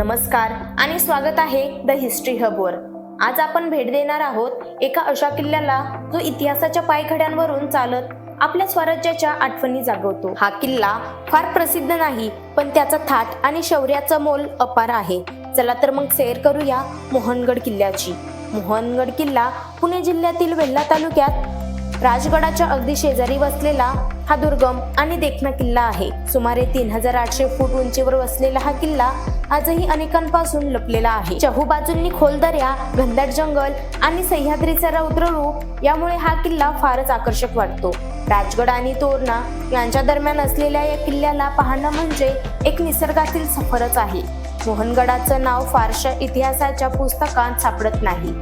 नमस्कार आणि स्वागत आहे द हिस्ट्री हबवर आज आपण भेट देणार आहोत एका अशा किल्ल्याला जो इतिहासाच्या पायखड्यांवरून चालत आपल्या स्वराज्याच्या आठवणी जागवतो. हा किल्ला फार प्रसिद्ध नाही पण त्याचा थाट आणि शौर्याचं मोल अपार आहे. चला तर मग सैर करूया मोहनगड किल्ल्याची. मोहनगड किल्ला पुणे जिल्ह्यातील वेल्हा तालुक्यात राजगडाच्या अगदी शेजारी वसलेला हा दुर्गम आणि देखणा किल्ला आहे. सुमारे तीन हजार आठशे फूट उंचीवर वसलेला हा किल्ला आजही अनेकांपासून लपलेला आहे. चहूबाजूंनी खोल दर्या घनदाट जंगल आणि सह्याद्रीचा रौद्र रूप यामुळे हा किल्ला फारच आकर्षक वाटतो. राजगड आणि तोरणा यांच्या दरम्यान असलेल्या या किल्ल्याला पाहणं म्हणजे एक निसर्गातील सफरच आहे. मोहनगडाचं नाव फारशा इतिहासाच्या पुस्तकात सापडत नाही.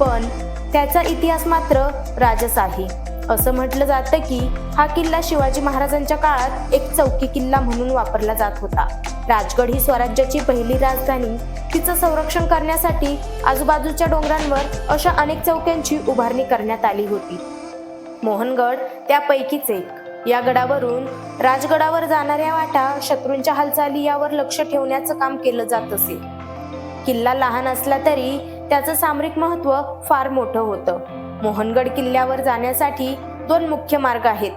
पण त्याचा इतिहास मात्र राजस आहे. असं म्हटलं जातं की हा किल्ला शिवाजी महाराजांच्या काळात एक चौकी किल्ला म्हणून वापरला जात होता. राजगड ही स्वराज्याची पहिली राजधानी. तिचं संरक्षण करण्यासाठी आजूबाजूच्या डोंगरांवर अशा अनेक चौक्यांची उभारणी करण्यात आली होती. मोहनगड त्यापैकीच एक. या गडावरून राजगडावर जाणाऱ्या वाटा शत्रूंच्या हालचाली यावर लक्ष ठेवण्याचं काम केलं जात असे. किल्ला लहान असला तरी त्याचं सामरिक महत्त्व फार मोठं होतं. मोहनगड किल्ल्यावर जाण्यासाठी दोन मुख्य मार्ग आहेत.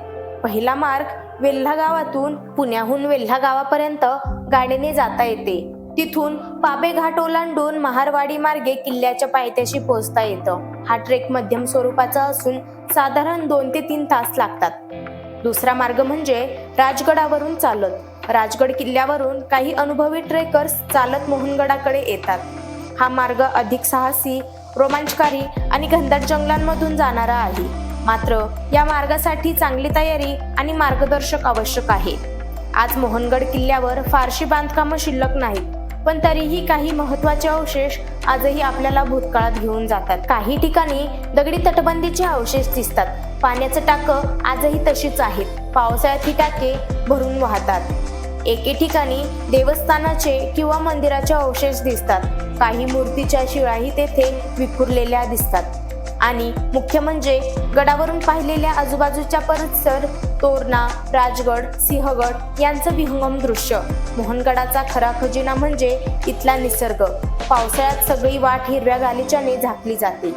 पहिला मार्ग वेल्हा गावातून पुण्याहून वेल्हा गावापर्यंत गाडीने जाता येते. तिथून पाबे घाट ओलांडून महारवाडी मार्गे किल्ल्याच्या पायथ्याशी पोहोचता येतं. हा ट्रेक मध्यम स्वरूपाचा असून साधारण दोन ते तीन तास लागतात. दुसरा मार्ग म्हणजे राजगडावरून चालत. राजगड किल्ल्यावरून काही अनुभवी ट्रेकर्स चालत मोहनगडाकडे येतात. हा मार्ग अधिक साहसी रोमांचकारी आणि घनदाट जंगलांमधून जाणारा आहे. मात्र या मार्गासाठी चांगली तयारी आणि मार्गदर्शक आवश्यक आहे. आज मोहनगड किल्ल्यावर फारशी बांधकामं शिल्लक नाहीत पण तरीही काही महत्त्वाचे अवशेष आजही आपल्याला भूतकाळात घेऊन जातात. काही ठिकाणी दगडी तटबंदीचे अवशेष दिसतात. पाण्याचं टाकं आजही तशीच आहेत. पावसाळ्यात ही टाके भरून वाहतात. एके ठिकाणी देवस्थानाचे किंवा मंदिराचे अवशेष दिसतात. काही मूर्तीच्या शिळाही तेथे विखुरलेल्या दिसतात. आणि मुख्य म्हणजे गडावरून पाहिलेल्या आजूबाजूच्या परिसर तोरणा राजगड सिंहगड यांचं विहंगम दृश्य. मोहनगडाचा खरा खजिना म्हणजे इथला निसर्ग. पावसाळ्यात सगळी वाट हिरव्या गालिच्याने झाकली जाते.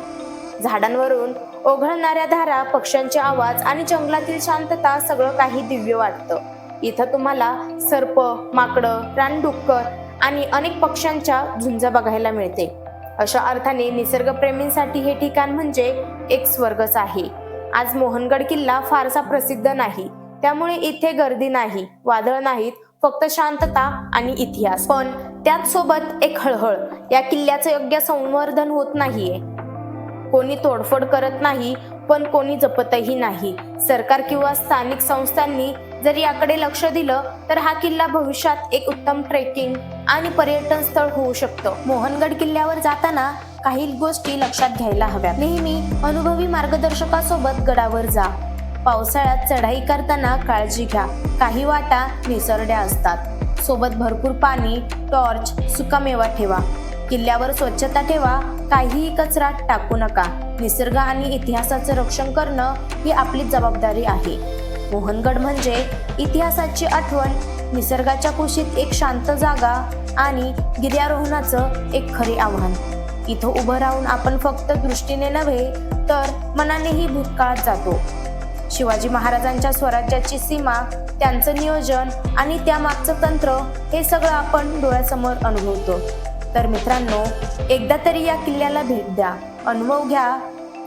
झाडांवरून ओघळणाऱ्या धारा पक्ष्यांचे आवाज आणि जंगलातील शांतता सगळं काही दिव्य वाटतं. इथं तुम्हाला सर्प माकडं रानडुक्कर आणि अनेक पक्ष्यांच्या झुंज बघायला मिळते. अशा अर्थाने निसर्गप्रेमींसाठी हे ठिकाण म्हणजे एक स्वर्गच आहे. आज मोहनगड किल्ला फारसा प्रसिद्ध नाही. त्यामुळे इथे गर्दी नाही वादळ नाहीत फक्त शांतता आणि इतिहास. पण त्याच सोबत एक हळहळ या किल्ल्याचं योग्य संवर्धन होत नाहीये. कोणी तोडफोड करत नाही पण कोणी जपतही नाही. सरकार किंवा स्थानिक संस्थांनी जर याकडे लक्ष दिलं तर हा किल्ला भविष्यात एक उत्तम ट्रेकिंग आणि पर्यटन स्थळ होऊ शकतं. मोहनगड किल्ल्यावर जाताना काही गोष्टी लक्षात घ्यायला हव्यात. नेहमी अनुभवी मार्गदर्शकासोबत गडावर जा. पावसाळ्यात चढाई करताना काळजी घ्या. काही वाटा निसरड्या असतात. सोबत भरपूर पाणी टॉर्च सुकामेवा ठेवा. किल्ल्यावर स्वच्छता ठेवा. काहीही कचरा टाकू नका. निसर्ग आणि इतिहासाचं रक्षण करणं ही आपली जबाबदारी आहे. मोहनगड म्हणजे इतिहासाची आठवण निसर्गाच्या कुशीत एक शांत जागा आणि गिर्यारोहणाचं एक खरे आव्हान. इथं उभं राहून आपण फक्त दृष्टीने नव्हे तर मनानेही भूतकाळात जातो. शिवाजी महाराजांच्या स्वराज्याची सीमा त्यांचं नियोजन आणि त्यामागचं तंत्र हे सगळं आपण डोळ्यासमोर अनुभवतो. तर मित्रांनो एकदा तरी या किल्ल्याला भेट द्या. अनुभव घ्या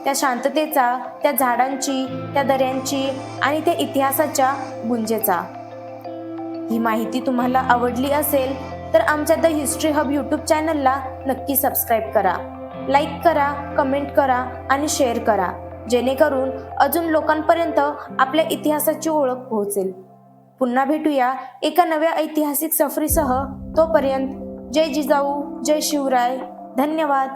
त्या शांततेचा त्या झाडांची त्या दऱ्यांची आणि त्या इतिहासाच्या गुंजेचा. ही माहिती तुम्हाला आवडली असेल तर आमच्या द हिस्ट्री हब यूट्यूब चॅनलला नक्की सबस्क्राईब करा. लाईक करा कमेंट करा आणि शेअर करा जेणेकरून अजून लोकांपर्यंत आपल्या इतिहासाची ओळख पोहोचेल. पुन्हा भेटूया एका नव्या ऐतिहासिक सफरीसह. तोपर्यंत जय जिजाऊ जय शिवराय. धन्यवाद.